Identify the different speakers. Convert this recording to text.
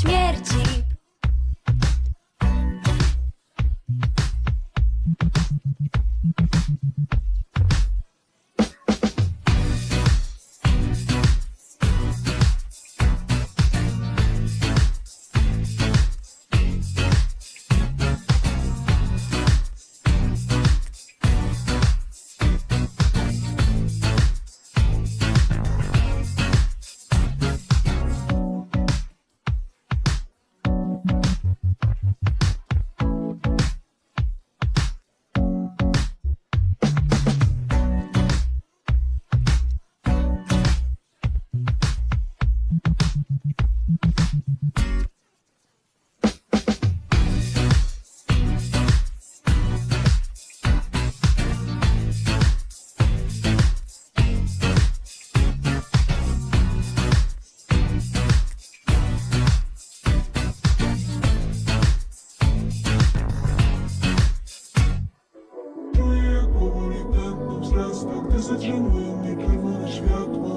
Speaker 1: śmierci. miasta, gdy zadrzemłem, nie światła.